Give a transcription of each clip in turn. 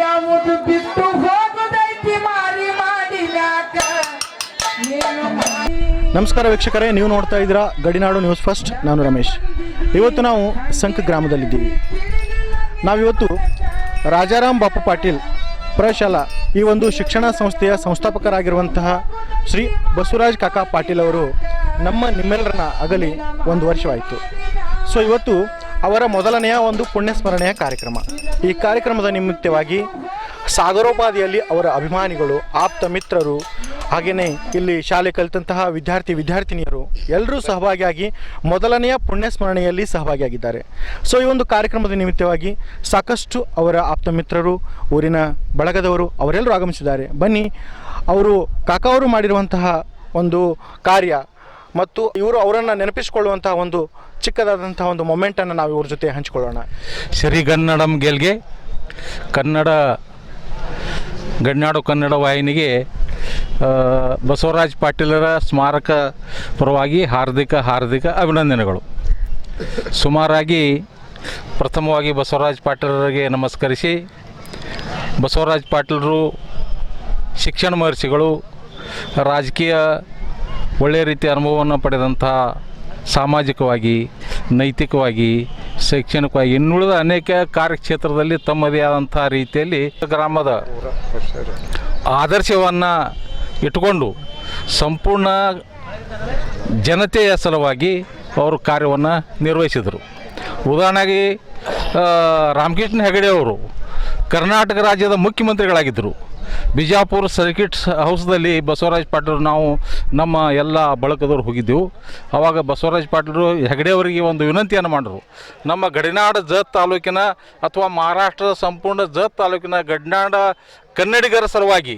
ಯಾವುದು ಬಿಟ್ಟು ಹೋಗುದೈತಿ ಮಾರಿ ನಮಸ್ಕಾರ ವೀಕ್ಷಕರೇ, ನೀವು ನೋಡ್ತಾ ಇದ್ದೀರಾ ಗಡಿನಾಡು ನ್ಯೂಸ್ ಫಸ್ಟ್. ನಾನು ರಮೇಶ್. ಇವತ್ತು ನಾವು ಸಂಕ ಗ್ರಾಮದಲ್ಲಿದ್ದೀವಿ. ನಾವಿವತ್ತು ರಾಜಾರಾಮ್ ಬಾಪು ಪಾಟೀಲ್ ಪ್ರಶಾಲಾ, ಈ ಒಂದು ಶಿಕ್ಷಣ ಸಂಸ್ಥೆಯ ಸಂಸ್ಥಾಪಕರಾಗಿರುವಂತಹ ಶ್ರೀ ಬಸವರಾಜ್ ಕಾಕಾ ಪಾಟೀಲ್ ಅವರು ನಮ್ಮ ನಿಮ್ಮೆಲ್ಲರನ್ನ ಅಗಲಿ ಒಂದು ವರ್ಷವಾಯಿತು. ಸೊ ಇವತ್ತು ಅವರ ಮೊದಲನೆಯ ಒಂದು ಪುಣ್ಯಸ್ಮರಣೆಯ ಕಾರ್ಯಕ್ರಮ. ಈ ಕಾರ್ಯಕ್ರಮದ ನಿಮಿತ್ತವಾಗಿ ಸಾಗರೋಪಾದಿಯಲ್ಲಿ ಅವರ ಅಭಿಮಾನಿಗಳು, ಆಪ್ತ ಮಿತ್ರರು ಹಾಗೆಯೇ ಇಲ್ಲಿ ಶಾಲೆ ಕಲಿತಂತಹ ವಿದ್ಯಾರ್ಥಿ, ವಿದ್ಯಾರ್ಥಿನಿಯರು ಎಲ್ಲರೂ ಸಹಭಾಗಿಯಾಗಿ ಮೊದಲನೆಯ ಪುಣ್ಯಸ್ಮರಣೆಯಲ್ಲಿ ಸಹಭಾಗಿಯಾಗಿದ್ದಾರೆ. ಸೊ ಈ ಒಂದು ಕಾರ್ಯಕ್ರಮದ ನಿಮಿತ್ತವಾಗಿ ಸಾಕಷ್ಟು ಅವರ ಆಪ್ತ ಮಿತ್ರರು, ಊರಿನ ಬಳಗದವರು ಅವರೆಲ್ಲರೂ ಆಗಮಿಸಿದ್ದಾರೆ. ಬನ್ನಿ, ಅವರು ಕಾಕಾವರು ಮಾಡಿರುವಂತಹ ಒಂದು ಕಾರ್ಯ ಮತ್ತು ಇವರು ಅವರನ್ನು ನೆನಪಿಸಿಕೊಳ್ಳುವಂತಹ ಒಂದು ಚಿಕ್ಕದಾದಂತಹ ಒಂದು ಮೊಮೆಂಟನ್ನು ನಾವು ಇವ್ರ ಜೊತೆ ಹಂಚಿಕೊಳ್ಳೋಣ. ಶ್ರೀಗನ್ನಡಂ ಗೆಲ್ಗೆ ಕನ್ನಡ, ಗಣ್ಯಾಡು ಕನ್ನಡ ವಾಹಿನಿಗೆ ಬಸವರಾಜ್ ಪಾಟೀಲರ ಸ್ಮಾರಕ ಪರವಾಗಿ ಹಾರ್ದಿಕ ಹಾರ್ದಿಕ ಅಭಿನಂದನೆಗಳು. ಸುಮಾರಾಗಿ ಪ್ರಥಮವಾಗಿ ಬಸವರಾಜ್ ಪಾಟೀಲರಿಗೆ ನಮಸ್ಕರಿಸಿ, ಬಸವರಾಜ್ ಪಾಟೀಲರು ಶಿಕ್ಷಣ ಮಹರ್ಷಿಗಳು, ರಾಜಕೀಯ ಒಳ್ಳೆಯ ರೀತಿಯ ಅನುಭವವನ್ನು ಪಡೆದಂತಹ ಸಾಮಾಜಿಕವಾಗಿ, ನೈತಿಕವಾಗಿ, ಶೈಕ್ಷಣಿಕವಾಗಿ ಇನ್ನುಳಿದ ಅನೇಕ ಕಾರ್ಯಕ್ಷೇತ್ರದಲ್ಲಿ ತಮ್ಮದೇ ಆದಂಥ ರೀತಿಯಲ್ಲಿ ಗ್ರಾಮದ ಆದರ್ಶವನ್ನು ಇಟ್ಕೊಂಡು ಸಂಪೂರ್ಣ ಜನತೆಯ ಸಲುವಾಗಿ ಅವರು ಕಾರ್ಯವನ್ನು ನಿರ್ವಹಿಸಿದರು. ಉದಾಹರಣೆಗೆ ರಾಮಕೃಷ್ಣ ಹೆಗಡೆ ಅವರು ಕರ್ನಾಟಕ ರಾಜ್ಯದ ಮುಖ್ಯಮಂತ್ರಿಗಳಾಗಿದ್ದರು. ಬಿಜಾಪುರ ಸರ್ಕಿಟ್ ಹೌಸ್ದಲ್ಲಿ ಬಸವರಾಜ್ ಪಾಟೀಲ್ ನಾವು ನಮ್ಮ ಎಲ್ಲ ಬಳಗದವ್ರು ಹೋಗಿದ್ದೆವು. ಆವಾಗ ಬಸವರಾಜ ಪಾಟೀಲರು ಹೆಗಡೆ ಅವರಿಗೆ ಒಂದು ವಿನಂತಿಯನ್ನು ಮಾಡಿದ್ರು ನಮ್ಮ ಗಡಿನಾಡ ಜತ್ ತಾಲೂಕಿನ ಅಥವಾ ಮಹಾರಾಷ್ಟ್ರದ ಸಂಪೂರ್ಣ ಜತ್ ತಾಲೂಕಿನ ಗಡಿನಾಡ ಕನ್ನಡಿಗರ ಸಲುವಾಗಿ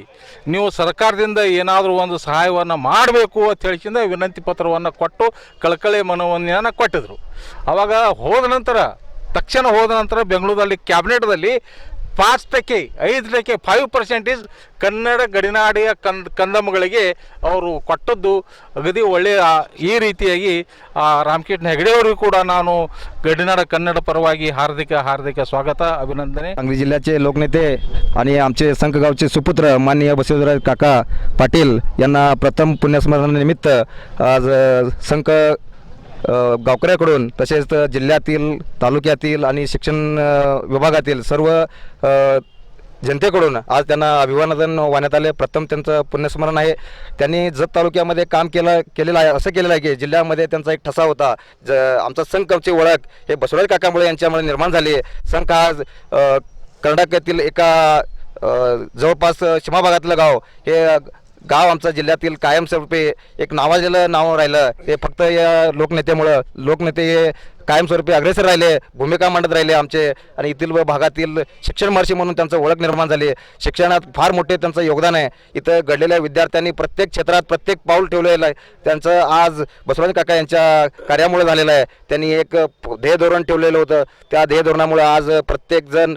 ನೀವು ಸರ್ಕಾರದಿಂದ ಏನಾದರೂ ಒಂದು ಸಹಾಯವನ್ನು ಮಾಡಬೇಕು ಅಂತ ಹೇಳ್ಕಿಂದ ವಿನಂತಿ ಪತ್ರವನ್ನು ಕೊಟ್ಟು ಕಳಕಳಿ ಮನವಿಯನ್ನು ಕೊಟ್ಟಿದ್ರು. ಆವಾಗ ಹೋದ ನಂತರ, ತಕ್ಷಣ ಹೋದ ನಂತರ ಬೆಂಗಳೂರಲ್ಲಿ ಕ್ಯಾಬಿನೆಟ್ದಲ್ಲಿ ಪಾಸ್ಟಕ್ಕೆ ಐದು ಟಕ್ಕೆ ಫೈವ್ ಪರ್ಸೆಂಟೇಜ್ ಕನ್ನಡ ಗಡಿನಾಡಿಯ ಕಂದ ಕಂದಮ್ಮಗಳಿಗೆ ಅವರು ಕೊಟ್ಟದ್ದು. ಅಗದಿ ಒಳ್ಳೆಯ, ಈ ರೀತಿಯಾಗಿ ರಾಮಕೃಷ್ಣ ಹೆಗಡೆ ಅವರಿಗೂ ಕೂಡ ನಾನು ಗಡಿನಾಡ ಕನ್ನಡ ಪರವಾಗಿ ಹಾರ್ದಿಕ ಹಾರ್ದಿಕ ಸ್ವಾಗತ, ಅಭಿನಂದನೆ. ಅಂಗಡಿ ಜಿಲ್ಲಾಚೆ ಲೋಕನೇತೆ ಅನಿಯ ಅಂಚೆ ಸಂಕ ಸುಪುತ್ರ ಮಾನ್ಯ ಬಸವರಾಜ್ ಕಾಕಾ ಪಾಟೀಲ್ ಎನ್ನ ಪ್ರಥಮ ಪುಣ್ಯಸ್ಮರಣ ನಿಮಿತ್ತ ಸಂಕ गावकऱ्याकडून तसेच जिल्ह्यातील तालुक्यातील आणि शिक्षण विभागातील सर्व जनतेकडून आज त्यांना अभिवादन वाहण्यात आले. प्रथम त्यांचं पुण्यस्मरण आहे. त्यांनी जत तालुक्यामध्ये काम केलं केलेलं आहे असं केलेलं आहे की जिल्ह्यामध्ये त्यांचा एक ठसा होता. ज आमचा संघची ओळख हे बसवराज काकामुळे यांच्यामुळे निर्माण झाली. आहे संघ आज कर्नाटकातील एका जवळपास सीमाभागातलं गाव हे गाव आमचा जिल्ह्यातील कायमस्वरूपी एक नावाजलेलं नाव राहिलं. हे फक्त या लोकनेतेमुळं लोकनेते हे कायमस्वरूपी अग्रेसर राहिले भूमिका मांडत राहिले आमचे आणि येथील व भागातील शिक्षण महर्षी म्हणून त्यांचं ओळख निर्माण झाली. शिक्षणात फार मोठे त्यांचं योगदान आहे. इथं घडलेल्या विद्यार्थ्यांनी प्रत्येक क्षेत्रात प्रत्येक पाऊल ठेवलेलं आहे. त्यांचं आज बसवराज काका यांच्या कार्यामुळे झालेलं आहे. त्यांनी एक ध्येय धोरण ठेवलेलं होतं. त्या ध्येय धोरणामुळे आज प्रत्येकजण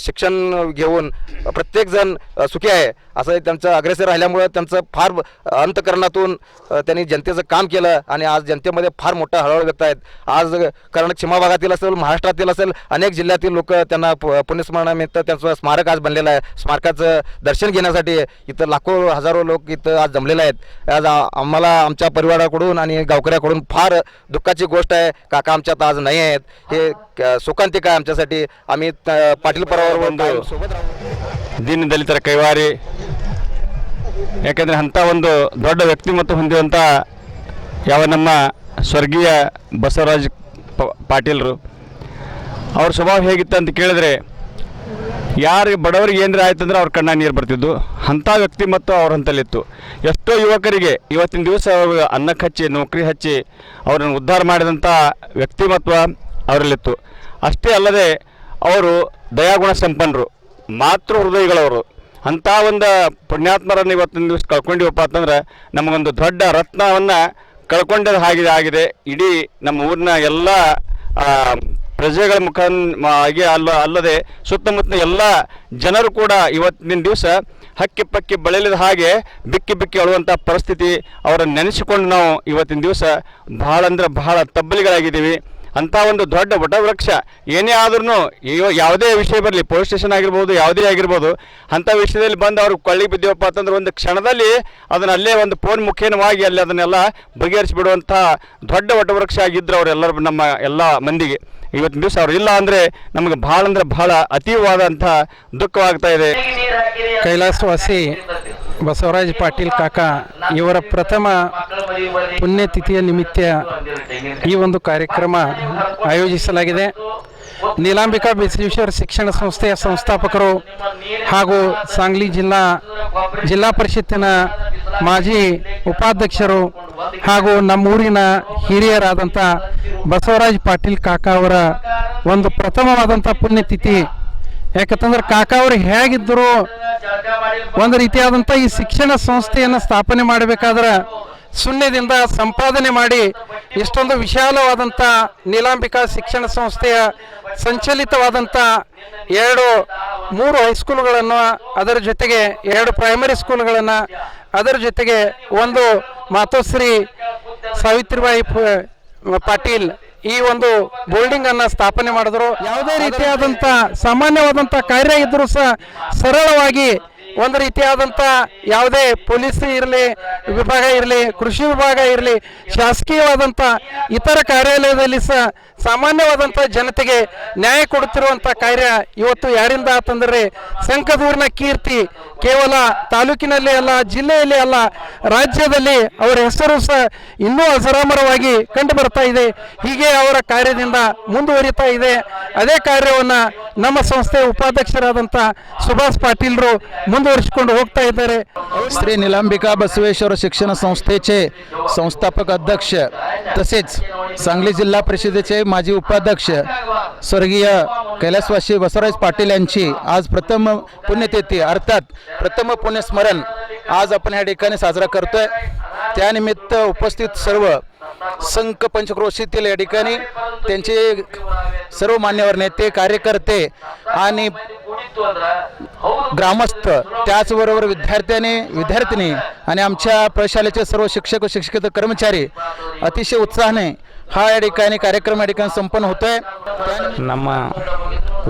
शिक्षण घेऊन प्रत्येकजण सुखी आहे. असं त्यांचं अग्रेसर राहिल्यामुळं त्यांचं फार अंतकरणातून त्यांनी जनतेचं काम केलं आणि आज जनतेमध्ये फार मोठा हळहळ व्यक्त आहेत. आज कर्नाटक सीमा भागातील असेल महाराष्ट्रातील असेल अनेक जिल्ह्यातील लोक त्यांना पु- पुण्यस्मरणानिमित्त त्यांचं स्मारक आज बनलेलं आहे स्मारकाचं दर्शन घेण्यासाठी इथं लाखो हजारो लोक इथं आज जमलेले आहेत आज आ- आम्हाला आमच्या परिवाराकडून आणि गावकऱ्याकडून फार दुःखाची गोष्ट आहे काका आमच्यात आज नाही आहेत हे क- शोकांतिक आहे आमच्यासाठी आम्ही त- पाटील परावर कायम सोबत राहू ದೀನ ದಲಿತರ ಕೈವಾರಿ ಯಾಕೆಂದರೆ ಅಂಥ ಒಂದು ದೊಡ್ಡ ವ್ಯಕ್ತಿಮತ್ವ ಹೊಂದಿರುವಂಥ ಯಾವ ನಮ್ಮ ಸ್ವರ್ಗೀಯ ಬಸವರಾಜ್ ಪ ಪಾಟೀಲರು. ಅವ್ರ ಸ್ವಭಾವ ಹೇಗಿತ್ತು ಅಂತ ಕೇಳಿದ್ರೆ, ಯಾರಿಗೆ ಬಡವರಿಗೆ ಏನಾರ ಆಯ್ತಂದ್ರೆ ಅವ್ರ ಕಣ್ಣ ನೀರು ಬರ್ತಿದ್ದು. ಅಂಥ ವ್ಯಕ್ತಿಮತ್ವ ಅವ್ರ ಹಂತಲ್ಲಿತ್ತು. ಎಷ್ಟೋ ಯುವಕರಿಗೆ ಇವತ್ತಿನ ದಿವಸ ಅವ್ರಿಗೆ ಅನ್ನಕ್ಕೆ ಹಚ್ಚಿ ನೌಕರಿ ಹಚ್ಚಿ ಅವರನ್ನು ಉದ್ಧಾರ ಮಾಡಿದಂಥ ವ್ಯಕ್ತಿಮತ್ವ ಅವರಲ್ಲಿತ್ತು. ಅಷ್ಟೇ ಅಲ್ಲದೆ ಅವರು ದಯಾಗುಣ ಸಂಪನ್ನರು ಮಾತೃ ಹೃದಯಗಳವರು. ಅಂಥ ಒಂದು ಪುಣ್ಯಾತ್ಮರನ್ನು ಇವತ್ತಿನ ದಿವಸ ಕಳ್ಕೊಂಡಿವಪ್ಪ ಅಂತಂದ್ರೆ, ನಮಗೊಂದು ದೊಡ್ಡ ರತ್ನವನ್ನು ಕಳ್ಕೊಂಡದ್ದು ಹಾಗೆ ಆಗಿದೆ. ಇಡೀ ನಮ್ಮ ಊರಿನ ಎಲ್ಲ ಪ್ರಜೆಗಳ ಮುಖ ಆಗಿ ಅಲ್ಲ, ಅಲ್ಲದೆ ಸುತ್ತಮುತ್ತಲ ಎಲ್ಲ ಜನರು ಕೂಡ ಇವತ್ತಿನ ದಿವಸ ಹಕ್ಕಿ ಪಕ್ಕಿ ಬಳಲಿದ ಹಾಗೆ ಬಿಕ್ಕಿ ಬಿಕ್ಕಿ ಅಳುವಂಥ ಪರಿಸ್ಥಿತಿ ಅವರನ್ನು ನೆನೆಸಿಕೊಂಡು ನಾವು ಇವತ್ತಿನ ದಿವಸ ಭಾಳ ಅಂದ್ರೆ ಬಹಳ ತಬ್ಬಲಿಗಳಾಗಿದ್ದೀವಿ. ಅಂಥ ಒಂದು ದೊಡ್ಡ ವಟವೃಕ್ಷ. ಏನೇ ಆದ್ರೂ ಯಾವುದೇ ವಿಷಯ ಬರಲಿ ಪೊಲೀಸ್ ಸ್ಟೇಷನ್ ಆಗಿರ್ಬೋದು, ಯಾವುದೇ ಆಗಿರ್ಬೋದು ಅಂಥ ವಿಷಯದಲ್ಲಿ ಬಂದು ಅವ್ರು ಕೊಳ್ಳಿ ಬಿದ್ದೀವಪ್ಪ ಅಂತಂದ್ರೆ ಒಂದು ಕ್ಷಣದಲ್ಲಿ ಅದನ್ನ ಅಲ್ಲೇ ಒಂದು ಫೋನ್ ಮುಖೇನವಾಗಿ ಅಲ್ಲಿ ಅದನ್ನೆಲ್ಲ ಬಗೆಹರಿಸಿಬಿಡುವಂಥ ದೊಡ್ಡ ವಟವೃಕ್ಷ ಆಗಿದ್ರು ಅವರೆಲ್ಲರೂ ನಮ್ಮ ಎಲ್ಲ ಮಂದಿಗೆ. ಇವತ್ತಿನ ದಿವಸ ಅವ್ರು ಇಲ್ಲ ಅಂದರೆ ನಮಗೆ ಭಾಳ ಅಂದ್ರೆ ಭಾಳ ಅತೀವವಾದಂಥ ದುಃಖವಾಗ್ತಾ ಇದೆ. ಕೈಲಾಸವಾಸಿ ಬಸವರಾಜ್ ಪಾಟೀಲ್ ಕಾಕ ಇವರ ಪ್ರಥಮ ಪುಣ್ಯತಿಥಿಯ ನಿಮಿತ್ತ ಈ ಒಂದು ಕಾರ್ಯಕ್ರಮ ಆಯೋಜಿಸಲಾಗಿದೆ. ನೀಲಾಂಬಿಕಾ ಬಸವೇಶ್ವರ ಶಿಕ್ಷಣ ಸಂಸ್ಥೆಯ ಸಂಸ್ಥಾಪಕರು ಹಾಗೂ ಸಾಂಗ್ಲಿ ಜಿಲ್ಲಾ ಜಿಲ್ಲಾ ಪರಿಷತ್ತಿನ ಮಾಜಿ ಉಪಾಧ್ಯಕ್ಷರು ಹಾಗೂ ನಮ್ಮೂರಿನ ಹಿರಿಯರಾದಂಥ ಬಸವರಾಜ್ ಪಾಟೀಲ್ ಕಾಕ ಅವರ ಒಂದು ಪ್ರಥಮವಾದಂಥ ಪುಣ್ಯತಿಥಿ. ಯಾಕಂತಂದ್ರೆ ಕಾಕ ಅವರು ಹೇಗಿದ್ದರು ಒಂದು ರೀತಿಯಾದಂಥ ಈ ಶಿಕ್ಷಣ ಸಂಸ್ಥೆಯನ್ನು ಸ್ಥಾಪನೆ ಮಾಡಬೇಕಾದ್ರೆ ಶೂನ್ಯದಿಂದ ಸಂಪಾದನೆ ಮಾಡಿ ಇಷ್ಟೊಂದು ವಿಶಾಲವಾದಂಥ ನೀಲಾಂಬಿಕಾ ಶಿಕ್ಷಣ ಸಂಸ್ಥೆಯ ಸಂಚಲಿತವಾದಂಥ ಎರಡು ಮೂರು ಹೈಸ್ಕೂಲ್ಗಳನ್ನು ಅದರ ಜೊತೆಗೆ ಎರಡು ಪ್ರೈಮರಿ ಸ್ಕೂಲ್ಗಳನ್ನು ಅದರ ಜೊತೆಗೆ ಒಂದು ಮಾತೋಶ್ರೀ ಸಾವಿತ್ರಿಬಾಯಿ ಪಾಟೀಲ್ ಈ ಒಂದು ಬೋಲ್ಡಿಂಗ್ ಅನ್ನ ಸ್ಥಾಪನೆ ಮಾಡಿದ್ರು. ಯಾವುದೇ ರೀತಿಯಾದಂಥ ಸಾಮಾನ್ಯವಾದಂಥ ಕಾರ್ಯ ಇದ್ದರೂ ಸಹ ಸರಳವಾಗಿ ಒಂದು ರೀತಿಯಾದಂಥ ಯಾವುದೇ ಪೊಲೀಸ್ ಇರಲಿ, ವಿಭಾಗ ಇರಲಿ, ಕೃಷಿ ವಿಭಾಗ ಇರಲಿ, ಶಾಸಕೀಯವಾದಂಥ ಇತರ ಕಾರ್ಯಾಲಯದಲ್ಲಿ ಸಹ ಸಾಮಾನ್ಯವಾದಂಥ ಜನತೆಗೆ ನ್ಯಾಯ ಕೊಡುತ್ತಿರುವಂಥ ಕಾರ್ಯ ಇವತ್ತು ಯಾರಿಂದ ಆತಂದರೆ ಸಂಕದೂರಿನ ಕೀರ್ತಿ ಕೇವಲ ತಾಲೂಕಿನಲ್ಲಿ ಅಲ್ಲ, ಜಿಲ್ಲೆಯಲ್ಲಿ ಅಲ್ಲ, ರಾಜ್ಯದಲ್ಲಿ ಅವರ ಹೆಸರು ಸಹ ಇನ್ನೂ ಅಸರಾಮರವಾಗಿ ಕಂಡು ಬರ್ತಾ ಇದೆ. ಹೀಗೆ ಅವರ ಕಾರ್ಯದಿಂದ ಮುಂದುವರಿತಾ ಇದೆ. ಅದೇ ಕಾರ್ಯವನ್ನು ನಮ್ಮ ಸಂಸ್ಥೆ ಉಪಾಧ್ಯಕ್ಷರಾದಂಥ ಸುಭಾಷ್ ಪಾಟೀಲ್ರು ಮುಂದುವರಿಸಿಕೊಂಡು ಹೋಗ್ತಾ ಇದ್ದಾರೆ. ಶ್ರೀ ನಿಲಾಂಬಿಕಾ ಬಸವೇಶ್ವರ ಶಿಕ್ಷಣ ಸಂಸ್ಥेचे संस्थापक अध्यक्ष तसेच सांगली जिल्हा परिषदेचे ಮಾಜಿ ಉಪಾಧ್ಯಕ್ಷ स्वर्गीय कैलासवासी ಬಸವರಾಜ್ ಪಾಟೀಲ್ यांची ಆಜ್ ಪ್ರಥಮ ಪುಣ್ಯತಿಥಿ, ಅರ್ಥಾತ್ प्रथम पुण्यस्मरण आज आपण या ठिकाणी साजरा करतोय. त्यानिमित्त उपस्थित सर्व संघ पंचक्रोशीतील या ठिकाणी त्यांचे सर्व मान्यवर नेते कार्यकर्ते आणि ग्रामस्थ त्याचबरोबर विद्यार्थ्याने विद्यार्थिनी आणि आमच्या प्रशालेचे सर्व शिक्षक व शिक्षकेतर कर्मचारी अतिशय उत्साहाने हा या ठिकाणी कार्यक्रम या ठिकाणी संपन्न होतोय ನಮ್ಮ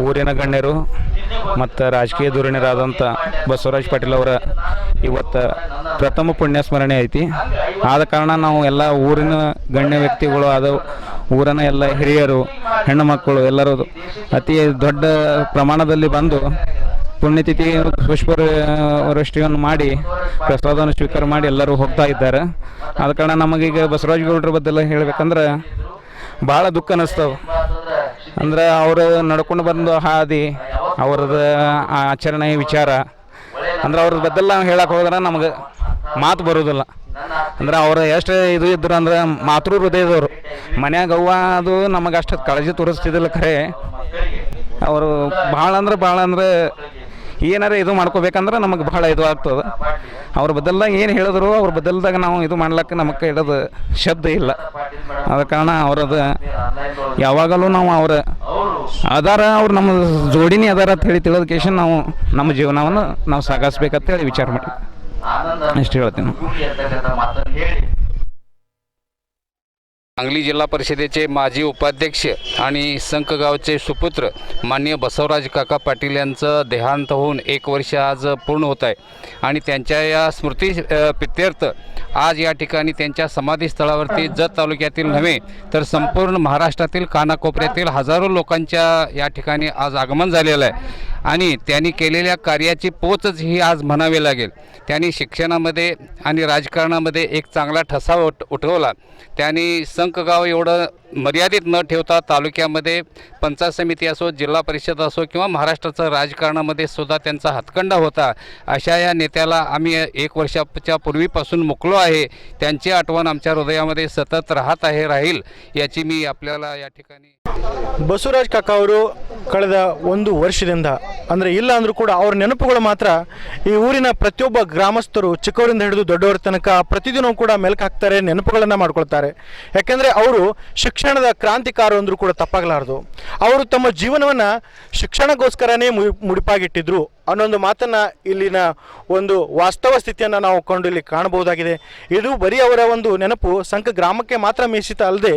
ಊರಿನ ಗಣ್ಯರು ಮತ್ತು ರಾಜಕೀಯ ಧುರೀಣರಾದಂಥ ಬಸವರಾಜ್ ಪಾಟೀಲ್ ಅವರ ಇವತ್ತು ಪ್ರಥಮ ಪುಣ್ಯಸ್ಮರಣೆ ಐತಿ ಆದ ಕಾರಣ ನಾವು ಎಲ್ಲ ಊರಿನ ಗಣ್ಯ ವ್ಯಕ್ತಿಗಳು ಆದ ಊರಿನ ಎಲ್ಲ ಹಿರಿಯರು ಹೆಣ್ಣು ಮಕ್ಕಳು ಎಲ್ಲರೂ ಅತಿ ದೊಡ್ಡ ಪ್ರಮಾಣದಲ್ಲಿ ಬಂದು ಪುಣ್ಯತಿಥಿ ಪುಷ್ಪ ವೃಷ್ಟಿಯನ್ನು ಮಾಡಿ, ಪ್ರಸಾದವನ್ನು ಸ್ವೀಕಾರ ಮಾಡಿ ಎಲ್ಲರೂ ಹೋಗ್ತಾ ಇದ್ದಾರೆ. ಆದ ಕಾರಣ ನಮಗೀಗ ಬಸವರಾಜ್ ಗೌಡ್ರ ಬದ್ದೆಲ್ಲ ಹೇಳ್ಬೇಕಂದ್ರೆ ಭಾಳ ದುಃಖ ಅನ್ನಿಸ್ತವೆ ಅಂದ್ರೆ ಅವರು ನಡ್ಕೊಂಡು ಬಂದು ಹಾದಿ ಅವ್ರದ್ದು ಆಚರಣೆ ವಿಚಾರ, ಅಂದ್ರೆ ಅವ್ರ ಬದ್ದೆಲ್ಲ ನಾವು ಹೇಳಕ್ಕೆ ಹೋದ್ರೆ ನಮಗೆ ಮಾತು ಬರೋದಿಲ್ಲ. ಅಂದ್ರೆ ಅವ್ರು ಎಷ್ಟು ಇದು ಇದ್ರು ಅಂದ್ರೆ ಮಾತೃ ಹೃದಯದವರು. ಮನ್ಯಾಗ ಅವ್ವ ಅದು ನಮಗೆ ಅಷ್ಟು ಕಾಳಜಿ ತೋರಿಸ್ತಿದ್ದಿಲ್ಲ ಖರೆ. ಅವರು ಭಾಳ ಅಂದ್ರೆ ಭಾಳ ಅಂದ್ರೆ ಏನಾರ ಇದು ಮಾಡ್ಕೋಬೇಕಂದ್ರೆ ನಮಗೆ ಬಹಳ ಇದು ಆಗ್ತದೆ. ಅವ್ರ ಬದಲ್ದಾಗ ಏನು ಹೇಳಿದ್ರು ಅವ್ರ ಬದಲ್ದಾಗ ನಾವು ಇದು ಮಾಡ್ಲಿಕ್ಕೆ ನಮಗೆ ಇಡೋದು ಶಬ್ದ ಇಲ್ಲ. ಆದ ಕಾರಣ ಅವ್ರದ್ದು ಯಾವಾಗಲೂ ನಾವು ಅವರ ಆಧಾರ ಅವ್ರು ನಮ್ಮ ಜೋಡಿನಿ ಅದಾರ ಅಂತ ಹೇಳಿ ತಿಳಿದ ನಾವು ನಮ್ಮ ಜೀವನವನ್ನು ನಾವು ಸಾಗಿಸ್ಬೇಕಂತ ಹೇಳಿ ವಿಚಾರ ಮಾಡಿ. ಇಷ್ಟು ಹೇಳ್ತೀನಿ. सांगली जिल्हा परिषदेचे माजी उपाध्यक्ष आणि संकगावचे सुपुत्र माननीय बसवराज काका पाटील यांचं देहांत होऊन एक वर्ष आज पूर्ण होत आहे. आणि त्यांच्या या स्मृती प्रित्यर्थ आज या ठिकाणी त्यांच्या समाधीस्थळावरती जत तालुक्यातील नव्हे तर संपूर्ण महाराष्ट्रातील कानाकोपऱ्यातील हजारो लोकांच्या या ठिकाणी आज आगमन झालेलं आहे. आणि त्यांनी केलेल्या कार्याची पोचच ही आज म्हणावी लागेल. त्यांनी शिक्षणामध्ये आणि राजकारणामध्ये एक चांगला ठसा उठ उठवला. त्यांनी संखगाव एवढं मर्यादित न ठेवता तालुक्यामध्ये पंचायत समिती असो जिल्हा परिषद असो किंवा महाराष्ट्राचं राजकारणामध्ये सुद्धा त्यांचा हातखंडा होता. अशा या नेत्याला आम्ही एक वर्षाच्या पूर्वीपासून मुकलो आहे. त्यांची आठवण आमच्या हृदयामध्ये सतत राहत आहे राहील याची मी आपल्याला या ठिकाणी बसुराज काकावरो ಕಳೆದ ಒಂದು ವರ್ಷದಿಂದ, ಅಂದರೆ ಇಲ್ಲ ಅಂದರೂ ಕೂಡ ಅವ್ರ ನೆನಪುಗಳು ಮಾತ್ರ ಈ ಊರಿನ ಪ್ರತಿಯೊಬ್ಬ ಗ್ರಾಮಸ್ಥರು ಚಿಕ್ಕವರಿಂದ ಹಿಡಿದು ದೊಡ್ಡವರ ತನಕ ಪ್ರತಿದಿನವೂ ಕೂಡ ಮೆಲುಕು ಹಾಕ್ತಾರೆ ನೆನಪುಗಳನ್ನು ಮಾಡ್ಕೊಳ್ತಾರೆ. ಯಾಕೆಂದರೆ ಅವರು ಶಿಕ್ಷಣದ ಕ್ರಾಂತಿಕಾರರು ಅಂದರೂ ಕೂಡ ತಪ್ಪಾಗಲಾರದು. ಅವರು ತಮ್ಮ ಜೀವನವನ್ನು ಶಿಕ್ಷಣಗೋಸ್ಕರನೇ ಮುಡಿ ಮುಡಿಪಾಗಿಟ್ಟಿದ್ರು. ಅನ್ನೊಂದು ಮಾತನ್ನು ಇಲ್ಲಿನ ಒಂದು ವಾಸ್ತವ ಸ್ಥಿತಿಯನ್ನು ನಾವು ಕಂಡು ಇಲ್ಲಿ ಕಾಣಬಹುದಾಗಿದೆ. ಇದು ಬರೀ ಅವರ ಒಂದು ನೆನಪು ಸಂಘ ಗ್ರಾಮಕ್ಕೆ ಮಾತ್ರ ಮೀಸಿತ ಅಲ್ಲದೆ,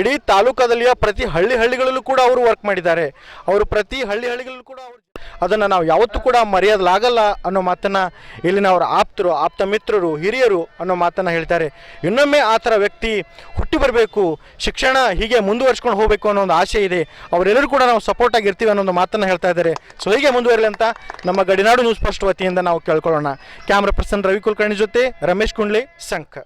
ಇಡೀ ತಾಲೂಕದಲ್ಲಿಯ ಪ್ರತಿ ಹಳ್ಳಿ ಹಳ್ಳಿಗಳಲ್ಲೂ ಕೂಡ ಅವರು ವರ್ಕ್ ಮಾಡಿದ್ದಾರೆ. ಅವರು ಪ್ರತಿ ಹಳ್ಳಿ ಹಳ್ಳಿಗಳಲ್ಲೂ ಕೂಡ ಅವರು ಅದನ್ನು ನಾವು ಯಾವತ್ತೂ ಕೂಡ ಮರೆಯೋದಲಾಗಲ್ಲ ಅನ್ನೋ ಮಾತನ್ನು ಇಲ್ಲಿನ ಅವರ ಆಪ್ತರು, ಆಪ್ತ ಮಿತ್ರರು, ಹಿರಿಯರು ಅನ್ನೋ ಮಾತನ್ನು ಹೇಳ್ತಾರೆ. ಇನ್ನೊಮ್ಮೆ ಆ ಥರ ವ್ಯಕ್ತಿ ಹುಟ್ಟಿ ಬರಬೇಕು, ಶಿಕ್ಷಣ ಹೀಗೆ ಮುಂದುವರ್ಸ್ಕೊಂಡು ಹೋಗಬೇಕು ಅನ್ನೋ ಒಂದು ಆಸೆ ಇದೆ. ಅವರೆಲ್ಲರೂ ಕೂಡ ನಾವು ಸಪೋರ್ಟ್ ಆಗಿರ್ತೀವಿ ಅನ್ನೋ ಒಂದು ಮಾತನ್ನು ಹೇಳ್ತಾ ಇದ್ದಾರೆ. ಸೊ ಹೀಗೆ ಮುಂದುವರಲಿ ಅಂತ ನಮ್ಮ ಗಡಿನಾಡು ನ್ಯೂಸ್ ಫಸ್ಟ್ ವತಿಯಿಂದ ನಾವು ಕೇಳ್ಕೊಳ್ಳೋಣ. ಕ್ಯಾಮ್ರಾ ಪರ್ಸನ್ ರವಿ ಕುಲಕರ್ಣಿ ಜೊತೆ ರಮೇಶ್ ಕುಂಡ್ಲಿ ಸಂಖ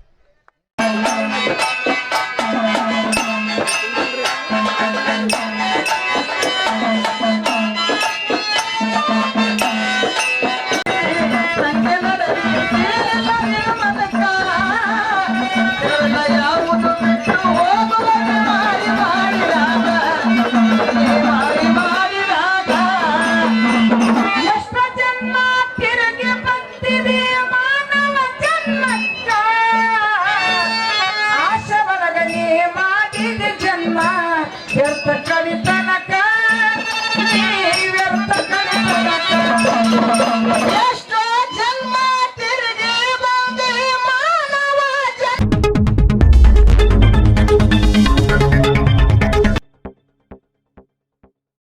சேர்த்த கவி